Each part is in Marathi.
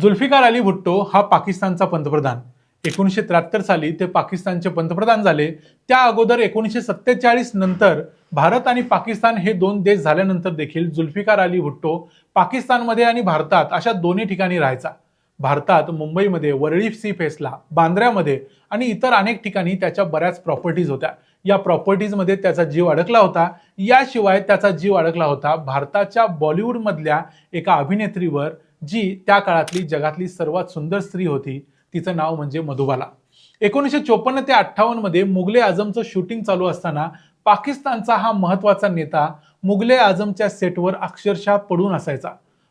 जुल्फिकार अली भुट्टो हा पाकिस्तानचा पंतप्रधान. एकोणीसशे त्र्याहत्तर साली ते पाकिस्तानचे पंतप्रधान झाले. त्या अगोदर एकोणीसशे सत्तेचाळीस नंतर भारत आणि पाकिस्तान हे दोन देश झाल्यानंतर देखील जुल्फिकार अली भुट्टो पाकिस्तानमध्ये आणि भारतात अशा दोन्ही ठिकाणी राहायचा. भारतात मुंबईमध्ये वरळी सी फेसला बांद्र्यामध्ये आणि इतर अनेक ठिकाणी त्याच्या बऱ्याच प्रॉपर्टीज होत्या. या प्रॉपर्टीजमध्ये त्याचा जीव अडकला होता. याशिवाय त्याचा जीव अडकला होता भारताच्या बॉलिवूडमधल्या एका अभिनेत्रीवर जी त्या काळातली जगातली सर्वात सुंदर स्त्री होती तिचं नाव म्हणजे मधुबाला. एकोणीसशे चोपन्न ते अठ्ठावन्नमध्ये मुघले आझमचं शूटिंग चालू असताना पाकिस्तानचा हा महत्त्वाचा नेता मुघले आझमच्या सेटवर अक्षरशः पडून असायचा.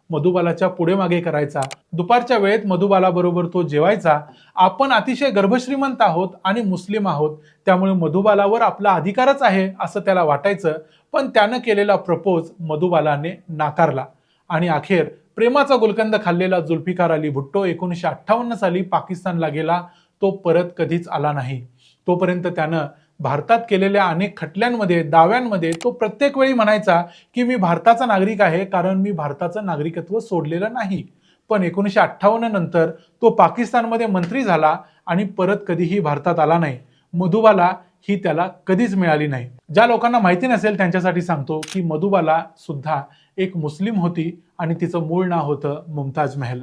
मधुबालाच्या पुढे मागे करायचा. दुपारच्या वेळेत मधुबाला बरोबर तो जेवायचा. आपण अतिशय गर्भश्रीमंत आहोत आणि मुस्लिम आहोत त्यामुळे मधुबालावर आपला अधिकारच आहे असं त्याला वाटायचं पण त्यानं केलेला प्रपोज मधुबालाने नाकारला. आणि अखेर प्रेमाचा गुलकंद खाल्लेला जुल्फिकार अली भुट्टो एकोणीसशे अठ्ठावन्न साली पाकिस्तानला गेला. तो परत कधीच आला नाही. तोपर्यंत त्यानं भारतात केलेल्या अनेक खटल्यांमध्ये दाव्यांमध्ये तो प्रत्येक वेळी म्हणायचा की मी भारताचा नागरिक आहे कारण मी भारताचं नागरिकत्व सोडलेलं नाही. पण एकोणीसशे अठ्ठावन्न नंतर तो पाकिस्तानमध्ये मंत्री झाला आणि परत कधीही भारतात आला नाही. मधुबाला ही त्याला कधीच मिळाली नाही. ज्या लोकांना माहिती नसेल त्यांच्यासाठी सांगतो की मधुबाला सुद्धा एक मुस्लिम होती आणि तिचं मूळ नाव होतं मुमताज महल.